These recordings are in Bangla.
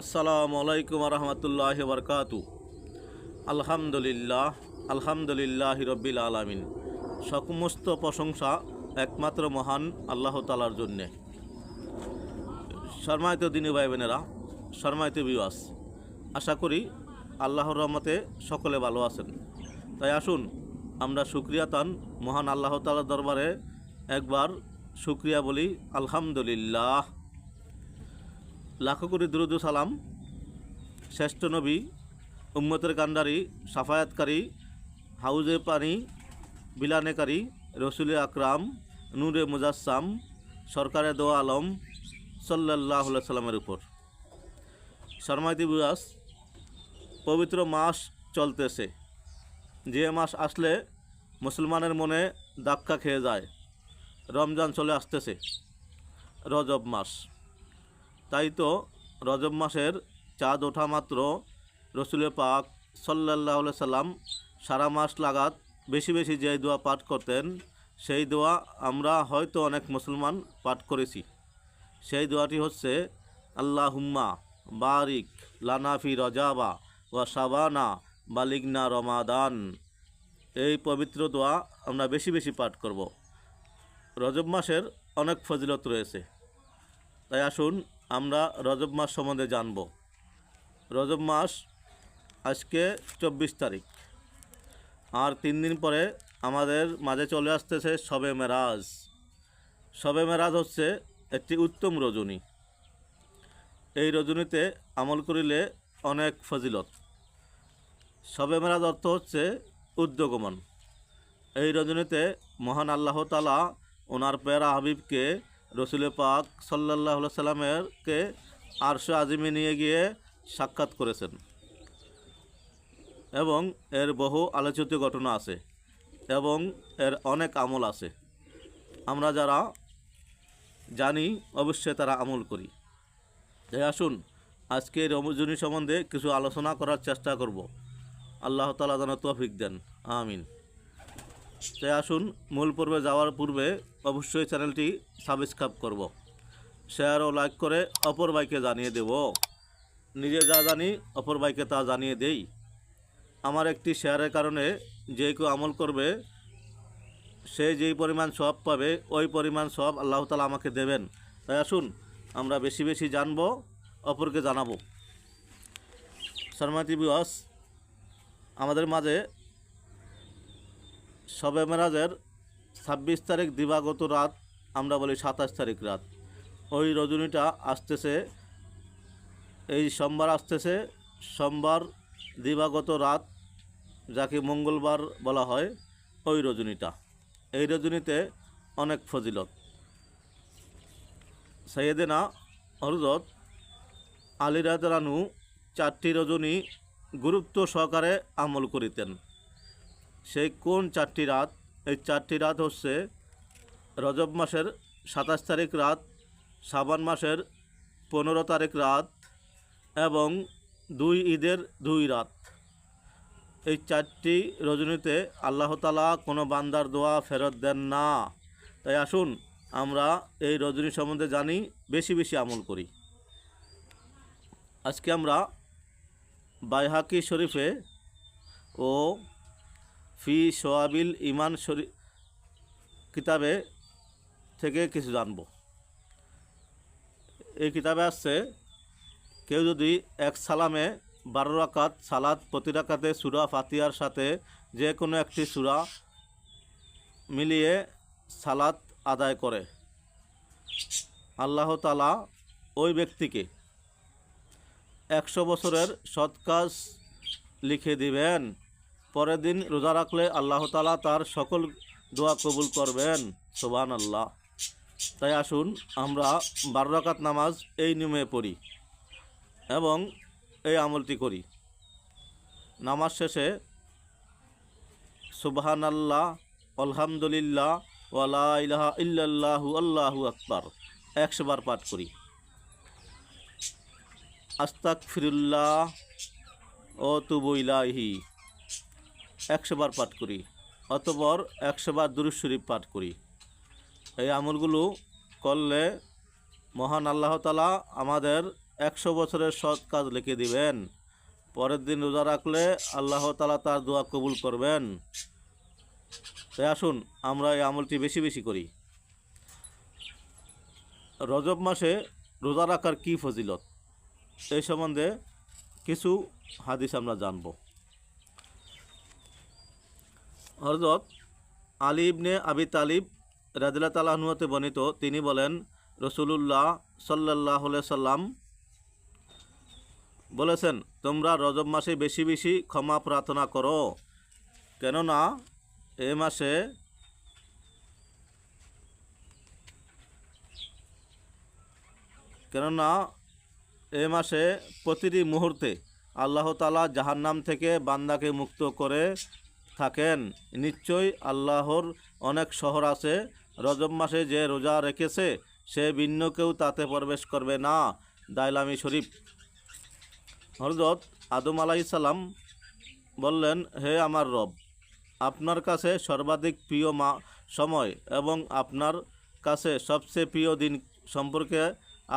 আসসালামু আলাইকুম রহমতুল্লাহ বরকাতু আলহামদুলিল্লাহ আলহামদুলিল্লাহ রব্বিল আলামিন। সমস্ত প্রশংসা একমাত্র মহান আল্লাহ তালার জন্যে। শর্মায়িত দিনী ভাই বোনেরা শর্মায়িত বিবাস আশা করি আল্লাহর রহমতে সকলে ভালো আছেন। তাই আসুন, আমরা সুক্রিয়া তান মহান আল্লাহ তালার দরবারে একবার সুক্রিয়া বলি, আলহামদুলিল্লাহ। লাখো কোটি দুরুদু সালাম। শ্রেষ্ঠ নবী, উম্মতের কান্ডারি সাফায়াতকারী, হাউজে পানি, বিলানেকারী, রসুল আকরাম, নূরে মুজাসসাম, সরকারে দোয়া আলম সাল্লাহ সাল্লামের উপর। শর্মাইতি বুয়াস পবিত্র মাস চলতেছে। যে মাস আসলে মুসলমানের মনে ধাক্কা খেয়ে যায়। রমজান চলে আসতেছে। রজব মাস। তাই তো রজব মাসের চাঁদ ওঠা মাত্র রসুলে পাক সাল্লাহ সাল্লাম সারা মাস লাগাত বেশি বেশি যে দোয়া পাঠ করতেন, সেই দোয়া আমরা হয়তো অনেক মুসলমান পাঠ করেছি। সেই দোয়াটি হচ্ছে আল্লাহ হুম্মা বারিক লানাফি রজাবা ওয়া সাবানা বালিগনা রমাদান। এই পবিত্র দোয়া আমরা বেশি বেশি পাঠ করব। রজব মাসের অনেক ফজিলত রয়েছে। তাই আসুন আমরা রজব মাস সম্বন্ধে জানব। রজব মাস আজকে চব্বিশ তারিখ। আর তিন দিন পরে আমাদের মাঝে চলে আসতেছে শবে মেরাজ। শবে মেরাজ হচ্ছে একটি উত্তম রজনী। এই রজনীতে আমল করিলে অনেক ফজিলত। শবে মেরাজ অর্থ হচ্ছে উদ্যোগমন এই রজনীতে মহান আল্লাহ তালা ওনার পেয়ারা হাবিবকে রসুল পাক সাল্লাহ সাল্লামেরকে আরশ আজিমে নিয়ে গিয়ে সাক্ষাৎ করেছেন। এবং এর বহু আলোচিত ঘটনা আছে এবং এর অনেক আমল আছে। আমরা যারা জানি, অবশ্যই তারা আমল করি। তাই আসুন আজকে রমজনী সম্বন্ধে কিছু আলোচনা করার চেষ্টা করব। আল্লাহ তালা যেন তৌফিক দেন। আমিন। তাই আসুন, মূল পর্বে যাওয়ার পূর্বে অবশ্যই চ্যানেলটি সাবস্ক্রাইব করব। শেয়ার ও লাইক করে অপর বাইকে জানিয়ে দেব। নিজে যা জানি, অপর বাইকে তা জানিয়ে দেই। আমার একটি শেয়ারের কারণে যে কেউ আমল করবে, সে যেই পরিমাণ সব পাবে, ওই পরিমাণ সব আল্লাহ তালা আমাকে দেবেন। তাই আসুন, আমরা বেশি বেশি জানব, অপরকে জানাব। শর্মাতি বিওয়াস আমাদের মাঝে শবে মেরাজের ছাব্বিশ তারিখ দিবাগত রাত, আমরা বলি সাতাশ তারিখ রাত। ওই রজনীটা আসতেছে, এই সোমবার আসতেছে, সোমবার দিবাগত রাত, যাকে মঙ্গলবার বলা হয়, ওই রজনীটা। এই রজনীতে অনেক ফজিলত। সৈয়দেনা হরজত আলী রানু চারটি রজনী গুরুত্ব সহকারে আমল করিতেন। সেই কোন চারটি রাত? এই চারটি রাত হচ্ছে রজব মাসের সাতাশ তারিখ রাত শ্রাবণ মাসের পনেরো তারিখ রাত এবং দুই ঈদের দুই রাত। এই চারটি রজনীতে আল্লাহতালা কোনো বান্দার দোয়া ফেরত দেন না। তাই আসুন, আমরা এই রজনী সম্বন্ধে জানি, বেশি বেশি আমল করি। আজকে আমরা বাইহাকি শরীফে ও ফি সোয়াবিল ইমান শরী কিতাবে থেকে কিছু জানব। এই কিতাবে আসছে, কেউ যদি এক সালামে বারো রাকাত সালাদ প্রতি রাকাতে সুরা ফাতিয়ার সাথে যে কোনো একটি সুরা মিলিয়ে সালাত আদায় করে। আল্লাহ তালা ওই ব্যক্তিকে একশো বছরের সৎ কাজ লিখে দিবেন। পরের দিন রোজা রাখলে আল্লাহ তালা তার সকল দোয়া কবুল করবেন। সোবান আল্লাহ তাই আসুন, আমরা বারো নামাজ এই নিয়মে পড়ি এবং এই আমলটি করি। নামাজ শেষে সুবহান আল্লাহ আলহামদুলিল্লাহ ওয়ালা ইলাহা আল্লাহু আকবার, একশো বার পাঠ করি। আস্তাক ফিরুল্লাহ ও তুবু ইলাহি একশো বার পাঠ করি, অতপর একশো বার দুরুজ শরীফ পাঠ করি। এই আমলগুলো করলে মহান আল্লাহ তালা আমাদের একশো বছরের সৎ কাজ লিখে দিবেন। পরের দিন রোজা রাখলে আল্লাহ তালা তার দোয়া কবুল করবেন। তাই আসুন, আমরা এই আমলটি বেশি বেশি করি। রজব মাসে রোজা রাখার কী ফজিলত? এই সম্বন্ধে কিছু হাদিস আমরা জানব। হজরত আলী ইবনে আবি তালিব রাজিল্লা তালাহনুয়াতে বর্ণিত, তিনি বলেন, রসুলুল্লাহ সাল্লাহ সাল্লাম বলেছেন, তোমরা রজব মাসে বেশি বেশি ক্ষমা প্রার্থনা করো। কেননা এ মাসে কেননা এ মাসে প্রতিটি মুহূর্তে আল্লাহ তালা জাহান্নাম থেকে বান্দাকে মুক্ত করে থাকেন। নিশ্চয়ই আল্লাহর অনেক শহর আছে। রজব মাসে যে রোজা রেখেছে, সে ভিন্ন কেউ তাতে প্রবেশ করবে না দাইলামি শরীফ। হরজত আদম আলাইসাল্লাম বললেন, হে আমার রব, আপনার কাছে সর্বাধিক প্রিয় মা সময় এবং আপনার কাছে সবচেয়ে প্রিয় দিন সম্পর্কে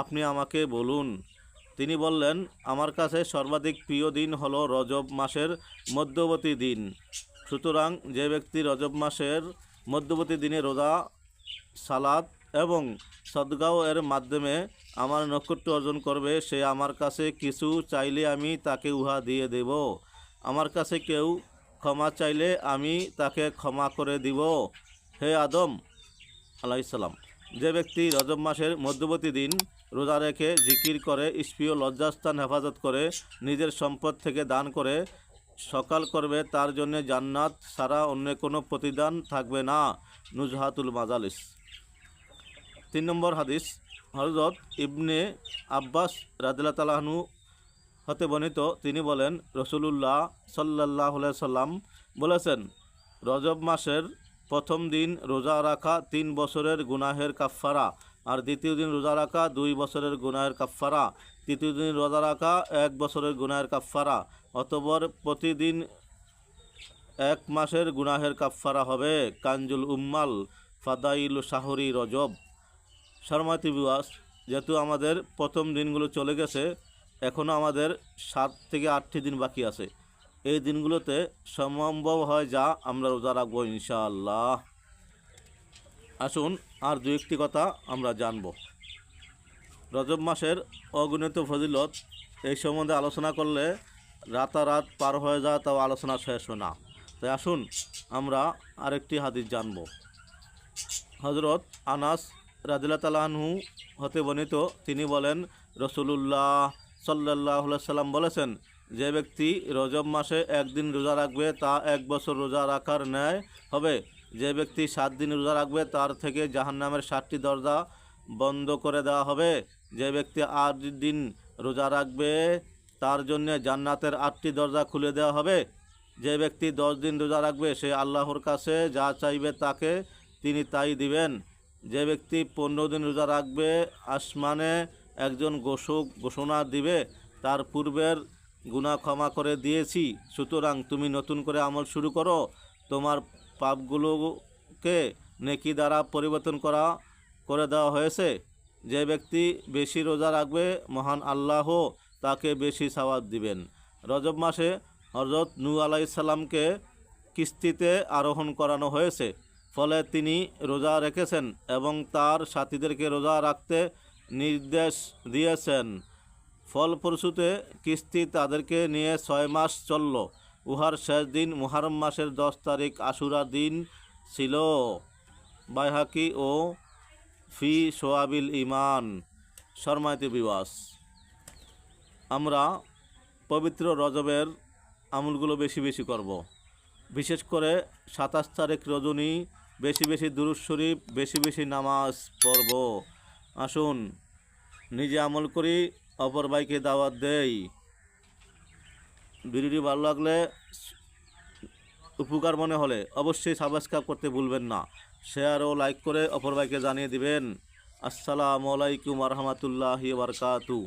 আপনি আমাকে বলুন। তিনি বললেন, আমার কাছে সর্বাধিক প্রিয় দিন হলো রজব মাসের মধ্যবর্তী দিন। সুতরাং যে ব্যক্তি রজব মাসের মধ্যবর্তী দিনে রোজা সালাদ এবং সদগাও এর মাধ্যমে আমার নক্ষত্র অর্জন করবে, সে আমার কাছে কিছু চাইলে আমি তাকে উহা দিয়ে দেব। আমার কাছে কেউ ক্ষমা চাইলে আমি তাকে ক্ষমা করে দিব। হে আদম আলাইসাল্লাম যে ব্যক্তি রজব মাসের মধ্যবর্তী দিন রোজা রেখে জিকির করে স্প্রিয় লজ্জাস্থান হেফাজত করে, নিজের সম্পদ থেকে দান করে সকাল করবে, তার জন্য জান্নাত ছাড়া অন্য কোনো প্রতিদান থাকবে না, নুজহাতুল মাজালিস। তিন নম্বর হাদিস হজরত ইবনে আব্বাস রাদিল্লা তালাহনু হতে বর্ণিত, তিনি বলেন, রসুলুল্লাহ সাল্লাহ সাল্লাম বলেছেন, রজব মাসের প্রথম দিন রোজা রাখা তিন বছরের গুনাহের কাফফারা, আর দ্বিতীয় দিন রোজা রাখা দুই বছরের গুনাহের কাফফারা। তৃতীয় দিন রোজা রাখা, এক বছরের গুনাহের কাফফারা অতবর প্রতিদিন এক মাসের গুনাহের কাফফারা হবে। কাঞ্জুল উম্মাল, ফাদাইল শাহরি রজব। শর্মাতি বিবাস যেহেতু আমাদের প্রথম দিনগুলো চলে গেছে এখনও আমাদের সাত থেকে আটটি দিন বাকি আছে। এই দিনগুলোতে সম্ভব হয় যা আমরা রোজা রাখব ইনশাআল্লাহ। আসুন, আর দু একটি কথা আমরা জানব। রজব মাসের অগণিত ফজিলত। এই সম্বন্ধে আলোচনা করলে রাতারাত পার হয়ে যায়, তাও আলোচনা শেষ না। তাই আসুন, আমরা আরেকটি হাদিস জানব। হজরত আনাস রাদিল্লা তালাহু হতে বর্ণিত, তিনি বলেন, রসুলুল্লাহ সাল্লাহ সাল্লাম বলেছেন, যে ব্যক্তি রজব মাসে একদিন রোজা রাখবে, তা এক বছর রোজা রাখার ন্যায় হবে। যে ব্যক্তি সাত দিন রোজা রাখবে, তার থেকে জাহান্নামের সাতটি দরজা বন্ধ করে দেওয়া হবে। যে ব্যক্তি আট দিন রোজা রাখবে, তার জন্য জান্নাতের আটটি দরজা খুলে দেওয়া হবে। যে ব্যক্তি দশ দিন রোজা রাখবে, সে আল্লাহর কাছে যা চাইবে তাকে তিনি তাই দিবেন। যে ব্যক্তি পনেরো দিন রোজা রাখবে, আসমানে একজন ঘোষক ঘোষণা দিবে, তার পূর্বের গুনাহ ক্ষমা করে দিয়েছি, সুতরাং তুমি নতুন করে আমল শুরু করো। তোমার পাপগুলোকে নেকি দ্বারা পরিবর্তন করা করে দেওয়া হয়েছে। যে ব্যক্তি বেশি রোজা রাখবে, মহান আল্লাহ তাকে বেশি সওয়াব দিবেন। রজব মাসে হজরত নূ আলাইসাল্লামকে কিস্তিতে আরোহণ করানো হয়েছে। ফলে তিনি রোজা রেখেছেন এবং তার সাথীদেরকে রোজা রাখতে নির্দেশ দিয়েছেন। ফলপ্রসূতে কিস্তি তাদেরকে নিয়ে ছয় মাস চলল। উহার শেষ দিন মুহারম মাসের দশ তারিখ আশুরা দিন ছিল। বাইহাকি ও ফি সোয়াবিল ইমান শর্মায়তি বিবাস। আমরা পবিত্র রজবের আমলগুলো বেশি বেশি করব। বিশেষ করে সাতাশ তারিখ রজনী, বেশি বেশি দুরুজ শরীফ, বেশি বেশি নামাজ পড়ব। আসুন, নিজে আমল করি, অপর ভাইকে দাওয়াত দেই। ভিডিওটি ভালো লাগলে উপকার মনে হলে অবশ্যই সাবস্ক্রাইব করতে ভুলবেন না। শেয়ার ও লাইক করে অপর ভাইকে জানিয়ে দিবেন। আসসালামু আলাইকুম রহমতুল্লাহি বারকাতু